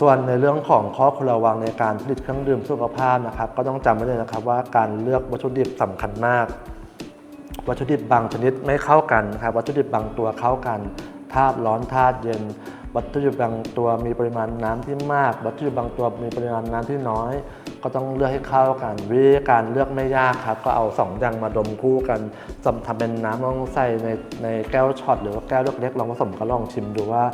ส่วนในเรื่องของข้อควรระวังในการผลิตเครื่องดื่มสุขภาพนะครับ ก็ต้องจำไว้เลยนะครับว่าการเลือกวัตถุดิบสำคัญมาก วัตถุดิบบางชนิดไม่เข้ากันนะครับวัตถุดิบบางตัวเข้ากันธาตุร้อนธาตุเย็น วัตถุดิบบางตัวมีปริมาณน้ำที่มาก วัตถุดิบบางตัวมีปริมาณน้ำที่น้อย ก็ต้องเลือกให้เข้ากันวิธีการเลือกไม่ยากครับก็เอาสองอย่างมาดมคู่กันสำทำเป็นน้ำลองใส่ในในแก้วช็อตหรือว่าแก้วเล็กๆลองผสมก็ลองชิมดูว่า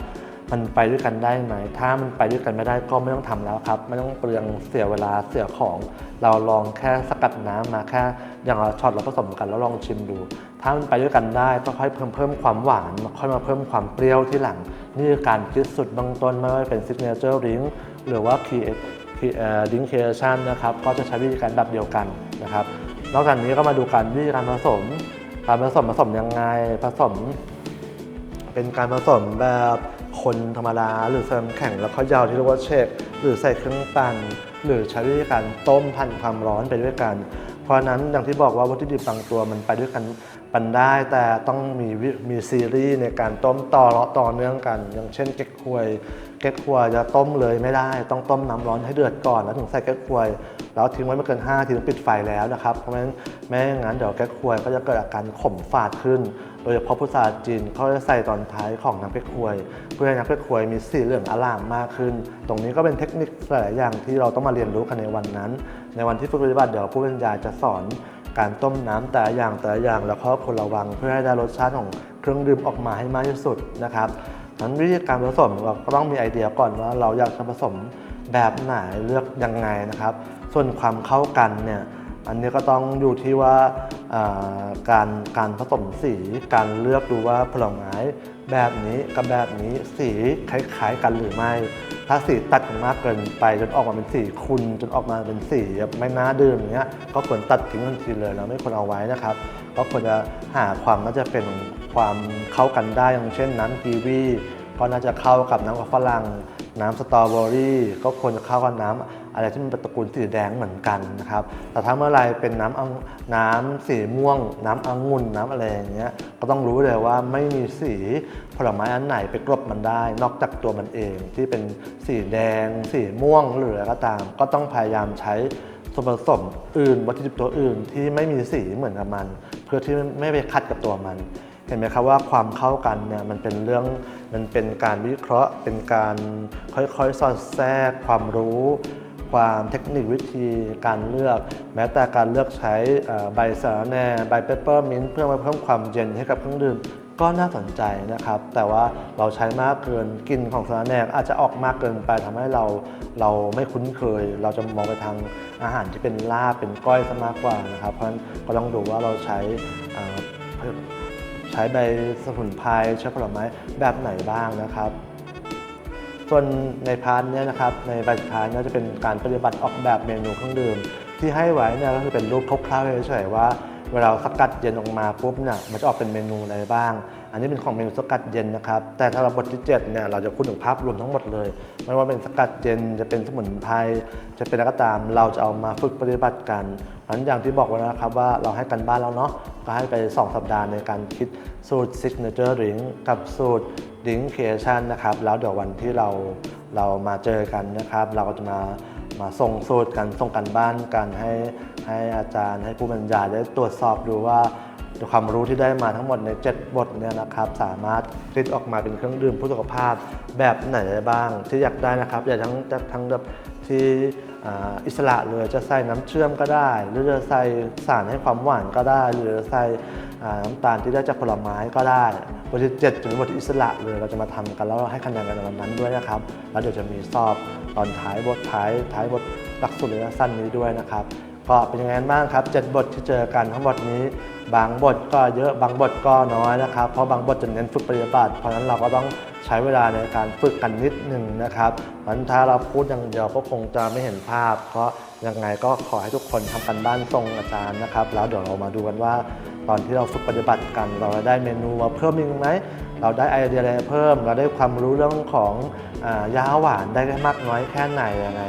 มันไปด้วยกันได้ไหม ถ้ามันไปด้วยกันไม่ได้ก็ไม่ต้องทำแล้วครับ ไม่ต้องเปลืองเสียเวลาเสียของ เราลองแค่สกัดน้ำมาแค่อย่างละช็อตเราผสมกันแล้วลองชิมดู ถ้ามันไปด้วยกันได้ก็ค่อยเพิ่มเพิ่มความหวานค่อยมาเพิ่มความเปรี้ยวที่หลัง นี่คือการคิดสุดเบื้องต้นไม่ว่าเป็นซิกเนเจอร์ริงหรือว่า Create ดิงเคชันนะครับก็จะใช้วิธีการแบบเดียวกันนะครับ นอกจากนี้ก็มาดูการวิธีการผสมการผสมผสมยังไงผสม เป็นการผสมแบบ คนธรรมดาหรือเสริมแข็งแล้วก็ยาวที่เรียกว่าเชฟหรือใส่เครื่องปั่นหรือใช้วิธีการต้มพันความร้อนไปด้วยกัน เพราะนั้นอย่างที่บอกว่าวัตถุดิบบางตัวมันไปด้วยกันปันได้แต่ต้องมีมีซีรีส์ในการต้มต่อเลาะต่อเนื่องกัน อย่างเช่นเก๊กฮวย เก๊กฮวยจะต้มเลยไม่ได้ ต้องต้มน้ำร้อนให้เดือดก่อนแล้วถึงใส่เก๊กฮวย แล้วทิ้งไว้ไม่เกิน5ทีถึงปิดไฟแล้วนะครับเพราะฉะนั้นไม่อย่างนั้นเดี๋ยวแก๊กฮวยก็จะเกิดอาการขมฝาดขึ้น โดยเฉพาะผู้สาจีนเขาจะใส่ตอนท้ายของน้ำเก๊กฮวย เพื่อให้น้ำเก๊กฮวยมีสีเหลืองอลามมากขึ้น ตรงนี้ก็เป็นเทคนิคหลายอย่างที่เราต้องมาเรียนรู้กันในวันนั้น ในวันที่ฝึกปฏิบัติเดี๋ยวผู้บรรยายจะสอน การต้มน้ำแต่อย่างแต่อย่างแล้วก็ควรระวังเพื่อให้ได้รสชาติของเครื่องดื่มออกมาให้มากที่สุดนะครับนั้นวิธีการผสมเราก็ต้องมีไอเดียก่อนว่าเราอยากจะผสมแบบไหนเลือกยังไงนะครับ ส่วนความเข้ากันเนี่ย อันนี้ก็ต้องอยู่ที่ว่าการการผสมสี การเลือกดูว่าผลไม้แบบนี้กับแบบนี้สีคล้ายๆกันหรือไม่ ถ้าสีตัดกันมากเกินไปจนออกมาเป็นสีคุณจนออกมาเป็นสีไม่น่าดื่มอย่างเงี้ยก็ควรตัดทิ้งทันทีเลยแล้วไม่ควรเอาไว้นะครับก็ควรจะหาความน่าจะเป็นความเข้ากันได้อย่างเช่นน้ำกีวีก็น่าจะเข้ากับน้ำฝรั่ง น้ำสตรอเบอรี่ก็ควรจะเข้ากับน้ำอะไรที่มันเป็นตระกูลสีแดงเหมือนกันนะครับ แต่ถ้าเมื่อไรเป็นน้ำองน้ำสีม่วง น้ำองุ่นน้ำอะไรอย่างเงี้ย ก็ต้องรู้เลยว่าไม่มีสีผลไม้อันไหนไปกลบมันได้ นอกจากตัวมันเองที่เป็นสีแดง สีม่วงหรืออะไรก็ตาม ก็ต้องพยายามใช้ส่วนผสมอื่นวัตถุดิบตัวอื่นที่ไม่มีสีเหมือนกับมัน เพื่อที่ไม่ไปขัดกับตัวมัน เห็นไหมครับว่าความเข้ากันเนี่ยมันเป็นเรื่องมันเป็นการวิเคราะห์ เป็นการค่อยๆ สอดแทรกความรู้ ความเทคนิควิธีการเลือก แม้แต่การเลือกใช้ใบสาระแหน่ใบเปปเปอร์มินต์เพื่อมาเพิ่มความเย็นให้กับเครื่องดื่มก็น่าสนใจนะครับ แต่ว่าเราใช้มากเกินกลิ่นของสาระแหน่อาจจะออกมากเกินไปทำให้เราเราไม่คุ้นเคย เราจะมองไปทางอาหารที่เป็นลาบเป็นก้อยซะมากกว่านะครับ เพราะฉะนั้นก็ต้องดูว่าเราใช้เอ่อใช้ใบสมุนไพรใช้ผลไม้แบบไหนบ้างนะครับ ส่วนในพาร์ทเนี้ยนะครับ ในใบสุดท้ายเนี่ยจะเป็นการปฏิบัติออกแบบเมนูเครื่องดื่ม ที่ให้ไว้เนี่ยก็คือเป็นรูปคร่าวๆเฉยๆว่า เวลาสกัดเย็นออกมาปุ๊บเนี่ยมันจะออกเป็นเมนูอะไรบ้าง อันนี้เป็นของเมนูสกัดเย็นนะครับ แต่ถ้าเราบทที่7เนี่ยเราจะพูดถึงภาพรวมทั้งหมดเลย ไม่ว่าเป็นสกัดเย็นจะเป็นสมุนไพรจะเป็นอะไรก็ตาม เราจะเอามาฝึกปฏิบัติกันดังนั้นอย่างที่บอกไว้นะครับว่าเราให้กันบ้านแล้วเนาะก็ให้ไป 2 สัปดาห์ในการคิดสูตร signature drink กับสูตร drink creation นะครับแล้วเดี๋ยววันที่เราเรามาเจอกันนะครับ เราก็จะมา มาส่งสูตรกันส่งกันบ้านกันให้ให้อาจารย์ ให้ผู้บรรยายได้ตรวจสอบดูว่าความรู้ที่ได้มาทั้งหมดใน 7 บทเนี่ยนะครับ สามารถผลิตออกมาเป็นเครื่องดื่มเพื่อสุขภาพแบบไหนได้บ้าง ที่อยากได้นะครับ อยากทั้งทั้งแบบที่อิสระเลยจะใส่น้ำเชื่อมก็ได้ หรือจะใส่สารให้ความหวานก็ได้ หรือใส่น้ำตาลที่ได้จากผลไม้ก็ได้บทที่7ถึงบทที่อิสระเลยเราจะมาทำกันแล้วให้คะแนนกันในวันนั้นด้วยนะครับ แล้วเดี๋ยวจะมีสอบ ตอนท้ายบทท้ายท้ายบทหลักสูตรระยะสั้นนี้ด้วยนะครับ ก็เป็นยังไงบ้างครับ 7 บทที่เจอกันทั้งหมดนี้ บางบทก็เยอะบางบทก็น้อยนะครับ เพราะบางบทจะเน้นฝึกปฏิบัติเพราะฉะนั้นเราก็ต้องใช้เวลาในการฝึกกันนิดหนึ่งนะครับเพราะฉะนั้นถ้าเราพูดอย่างเดียวก็คงจะไม่เห็นภาพ เพราะยังไงก็ขอให้ทุกคนทำกันบ้านทรงอาจารย์นะครับ แล้วเดี๋ยวเรามาดูกันว่า ตอนที่เราฝึกปฏิบัติกัน เราได้เมนูมาเพิ่มอีกไหมเราได้ไอเดียอะไรเพิ่ม เราได้ความรู้เรื่องของอยาหวานได้มากน้อยแค่ไหนยังไง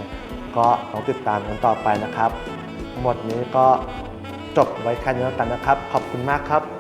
ก็ต้องติดตามกันต่อไปนะครับทั้งหมดนี้ก็ จบไว้แค่นี้แล้วกันนะครับ ขอบคุณมากครับ